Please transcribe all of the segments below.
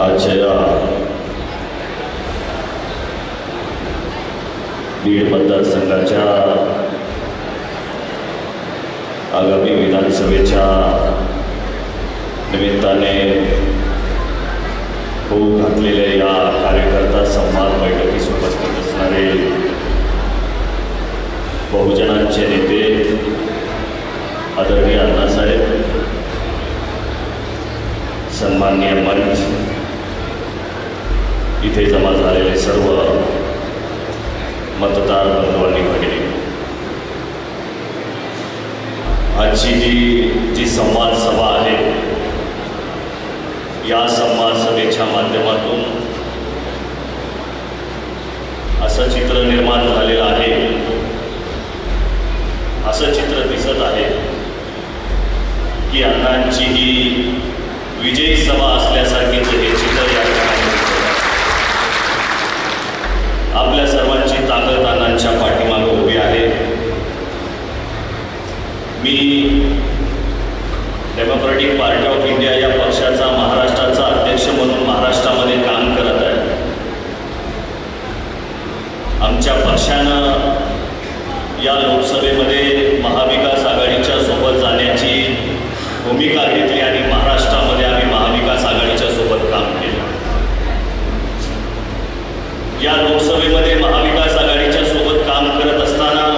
आजच्या या बीड मतदारसंघाच्या आगामी विधानसभेच्या निमित्ताने होऊ घातलेल्या या कार्यकर्ता संवाद बैठकीस उपस्थित असणारे बहुजनांचे नेते आदरणीय अण्णासाहेब सन्माननीय मंच इथे जमा झालेले सर्व मतदार बंधू आणि भगिनी. आजची जी जी संवाद सभा आहे या संवाद सभेच्या माध्यमातून असं चित्र निर्माण झालेलं आहे असं चित्र दिसत आहे की अण्णांची ही विजयी सभा असल्यासाठी मी डेमोक्रॅटिक पार्टी ऑफ इंडिया या पक्षाचा महाराष्ट्राचा अध्यक्ष म्हणून महाराष्ट्रामध्ये काम करत आहे. आमच्या पक्षानं या लोकसभेमध्ये महाविकास आघाडीच्या सोबत जाण्याची भूमिका घेतली आणि महाराष्ट्रामध्ये आम्ही महाविकास आघाडीच्या सोबत काम केलं. या लोकसभेमध्ये महाविकास आघाडीच्या सोबत काम करत असताना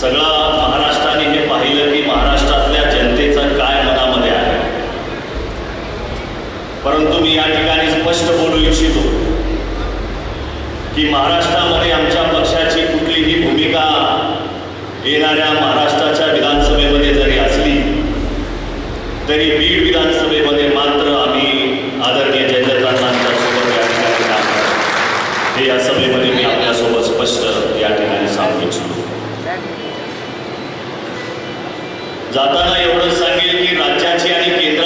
सगळा महाराष्ट्राने हे पाहिलं की महाराष्ट्रातल्या जनतेचं काय मनामध्ये आहे. परंतु मी या ठिकाणी स्पष्ट बोलू इच्छितो की महाराष्ट्रामध्ये आमच्या पक्षाची कुठलीही भूमिका येणाऱ्या महाराष्ट्राच्या विधानसभेमध्ये जरी असली तरी बीड विधानसभेमध्ये मात्र आम्ही आदरणीय जयदत्तांच्या या ठिकाणी काम हे या सभेमध्ये मी आपल्यासोबत स्पष्ट या ठिकाणी सांगू इच्छितो. जाताना एवढंच सांगेल की राज्याची आणि केंद्र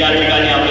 गरजेचं आहे